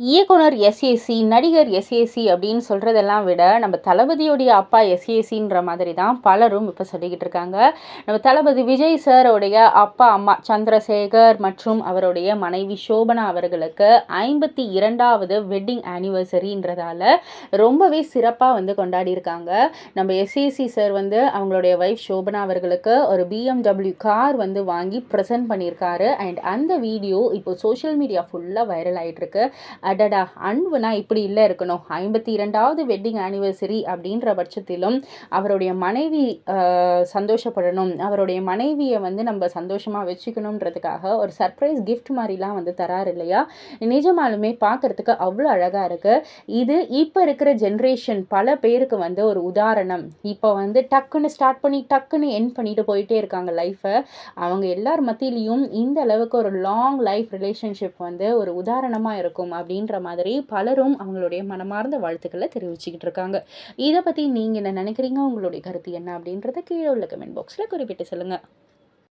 இயக்குனர் எஸ்ஏசி நடிகர் எஸ்ஏசி அப்படின்னு சொல்கிறதெல்லாம் விட நம்ம தளபதியுடைய அப்பா எஸ்ஏசின்ற மாதிரி தான் பலரும் இப்போ சொல்லிக்கிட்டு இருக்காங்க. நம்ம தளபதி விஜய் சாரோடைய அப்பா அம்மா சந்திரசேகர் மற்றும் அவருடைய மனைவி சோபனா அவர்களுக்கு ஐம்பத்தி இரண்டாவது வெட்டிங் ஆனிவர்சரின்றதால ரொம்பவே சிறப்பாக வந்து கொண்டாடி இருக்காங்க. நம்ம எஸ்ஏசி சார் வந்து அவங்களுடைய ஒய்ஃப் சோபனா அவர்களுக்கு ஒரு பிஎம்டபிள்யூ கார் வந்து வாங்கி ப்ரெசென்ட் பண்ணியிருக்காரு. அண்ட் அந்த வீடியோ இப்போ சோஷியல் மீடியா ஃபுல்லாக வைரல் ஆகிட்டுருக்கு அடடா அன்புனா இப்படி இல்லை இருக்கணும். ஐம்பத்தி இரண்டாவது வெட்டிங் ஆனிவர்சரி அப்படின்ற பட்சத்திலும் அவருடைய மனைவி சந்தோஷப்படணும். அவருடைய மனைவியை வந்து நம்ம சந்தோஷமாக வச்சுக்கணுன்றதுக்காக ஒரு சர்ப்ரைஸ் கிஃப்ட் மாதிரிலாம் வந்து தராரு இல்லையா? நிஜமாலுமே பார்க்குறதுக்கு அவ்வளோ அழகாக இருக்குது இது இப்போ இருக்கிற ஜென்ரேஷன் பல பேருக்கு வந்து ஒரு உதாரணம். இப்போ வந்து டக்குன்னு ஸ்டார்ட் பண்ணி டக்குன்னு என் பண்ணிட்டு போயிட்டே இருக்காங்க லைஃப்பை அவங்க எல்லார் மத்தியிலையும் இந்த அளவுக்கு ஒரு லாங் லைஃப் ரிலேஷன்ஷிப் வந்து ஒரு உதாரணமாக இருக்கும் அப்படின்னு அப்படின்ற மாதிரி பலரும் அவங்களுடைய மனமார்ந்த வாழ்த்துக்களை தெரிவிச்சுக்கிட்டு இருக்காங்க. இதை பற்றி நீங்கள் என்ன நினைக்கிறீங்க? உங்களுடைய கருத்து என்ன அப்படின்றத கீழே உள்ள கமெண்ட் பாக்ஸில் குறிப்பிட்டு சொல்லுங்கள்